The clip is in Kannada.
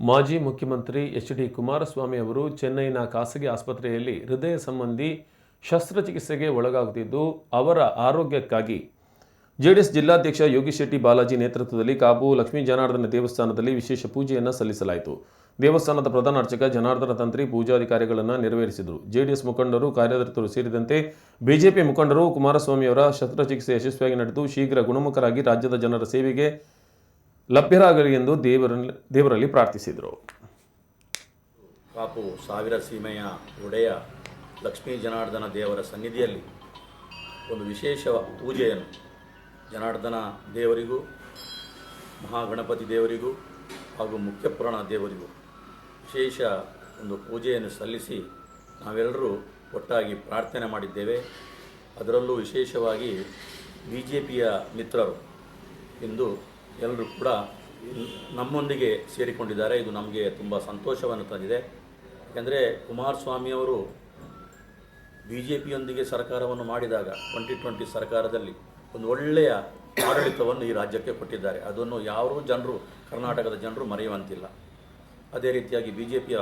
ಮಾಜಿ ಮುಖ್ಯಮಂತ್ರಿ ಎಚ್ ಡಿ ಕುಮಾರಸ್ವಾಮಿ ಅವರು ಚೆನ್ನೈನ ಖಾಸಗಿ ಆಸ್ಪತ್ರೆಯಲ್ಲಿ ಹೃದಯ ಸಂಬಂಧಿ ಶಸ್ತ್ರಚಿಕಿತ್ಸೆಗೆ ಒಳಗಾಗುತ್ತಿದ್ದು, ಅವರ ಆರೋಗ್ಯಕ್ಕಾಗಿ. ಜೆಡಿಎಸ್ ಜಿಲ್ಲಾಧ್ಯಕ್ಷ ಯೋಗಿ ಶೆಟ್ಟಿ ಬಾಲಾಜಿ ನೇತೃತ್ವದಲ್ಲಿ ಕಾಪು ಲಕ್ಷ್ಮೀ ಜನಾರ್ದನ ದೇವಸ್ಥಾನದಲ್ಲಿ ವಿಶೇಷ ಪೂಜೆಯನ್ನು ಸಲ್ಲಿಸಲಾಯಿತು. ದೇವಸ್ಥಾನದ ಪ್ರಧಾನ ಅರ್ಚಕ ಜನಾರ್ದನ ತಂತ್ರಿ ಪೂಜಾಧಿಕಾರಿಗಳನ್ನು ನೆರವೇರಿಸಿದರು. ಜೆಡಿಎಸ್ ಮುಖಂಡರು ಕಾರ್ಯದರ್ತರು ಸೇರಿದಂತೆ ಬಿಜೆಪಿ ಮುಖಂಡರು ಕುಮಾರಸ್ವಾಮಿ ಅವರ ಶಸ್ತ್ರಚಿಕಿತ್ಸೆ ಯಶಸ್ವಿಯಾಗಿ ನಡೆದು, ಶೀಘ್ರ ಗುಣಮುಖರಾಗಿ ರಾಜ್ಯದ ಜನರ ಸೇವೆಗೆ ಲಭ್ಯರಾಗಲಿ ಎಂದು ದೇವರಲ್ಲಿ ದೇವರಲ್ಲಿ ಪ್ರಾರ್ಥಿಸಿದರು. ಕಾಪು ಸಾವಿರ ಸೀಮೆಯ ಒಡೆಯ ಲಕ್ಷ್ಮೀ ಜನಾರ್ದನ ದೇವರ ಸನ್ನಿಧಿಯಲ್ಲಿ ಒಂದು ವಿಶೇಷ ಪೂಜೆಯನ್ನು ಜನಾರ್ದನ ದೇವರಿಗೂ, ಮಹಾಗಣಪತಿ ದೇವರಿಗೂ ಹಾಗೂ ಮುಖ್ಯಪುರಾಣ ದೇವರಿಗೂ ವಿಶೇಷ ಒಂದು ಪೂಜೆಯನ್ನು ಸಲ್ಲಿಸಿ ನಾವೆಲ್ಲರೂ ಒಟ್ಟಾಗಿ ಪ್ರಾರ್ಥನೆ ಮಾಡಿದ್ದೇವೆ. ಅದರಲ್ಲೂ ವಿಶೇಷವಾಗಿ ಬಿ ಜೆ ಪಿಯ ಮಿತ್ರರು ಇಂದು ಎಲ್ಲರೂ ಕೂಡ ನಮ್ಮೊಂದಿಗೆ ಸೇರಿಕೊಂಡಿದ್ದಾರೆ. ಇದು ನಮಗೆ ತುಂಬ ಸಂತೋಷವನ್ನು ತಂದಿದೆ. ಯಾಕೆಂದರೆ ಕುಮಾರಸ್ವಾಮಿಯವರು ಬಿ ಜೆ ಪಿಯೊಂದಿಗೆ ಸರ್ಕಾರವನ್ನು ಮಾಡಿದಾಗ ಟ್ವೆಂಟಿ ಟ್ವೆಂಟಿ ಸರ್ಕಾರದಲ್ಲಿ ಒಂದು ಒಳ್ಳೆಯ ಆಡಳಿತವನ್ನು ಈ ರಾಜ್ಯಕ್ಕೆ ಕೊಟ್ಟಿದ್ದಾರೆ. ಅದನ್ನು ಯಾರೂ ಜನರು, ಕರ್ನಾಟಕದ ಜನರು ಮರೆಯುವಂತಿಲ್ಲ. ಅದೇ ರೀತಿಯಾಗಿ ಬಿ ಜೆ ಪಿಯ